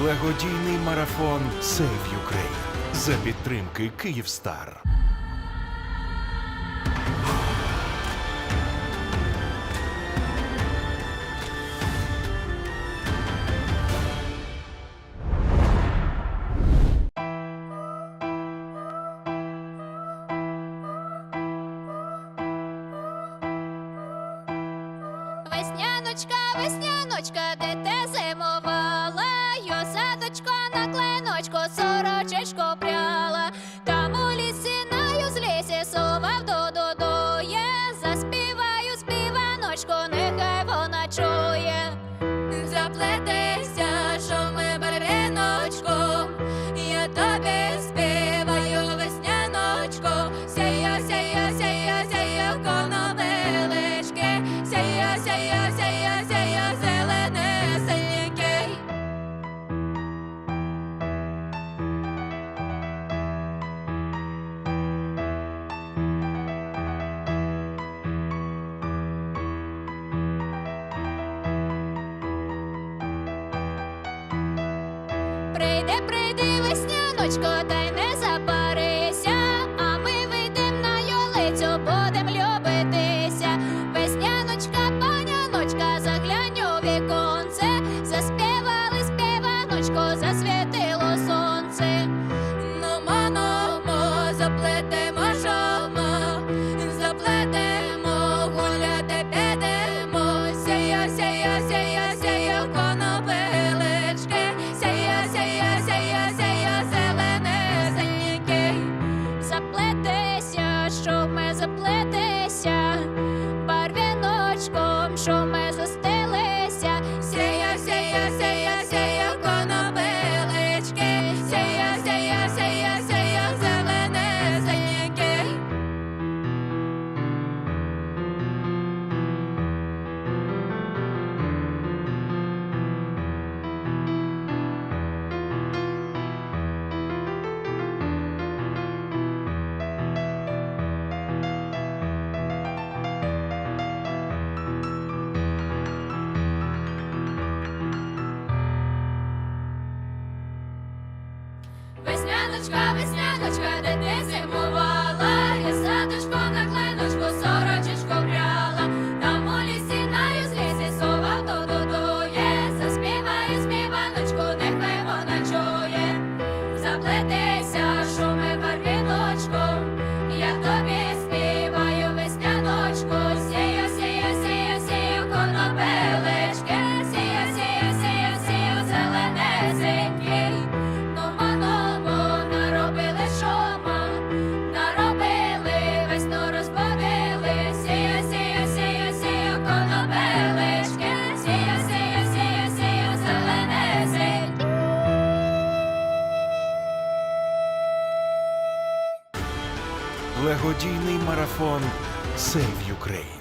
Благодійний марафон Save Ukraine за підтримки Київстар. Весняночка, весняночка, де те зимова на кленочко сорочечко пряла. Жіночко та show my Яночка весня. Благодійний марафон Save Ukraine.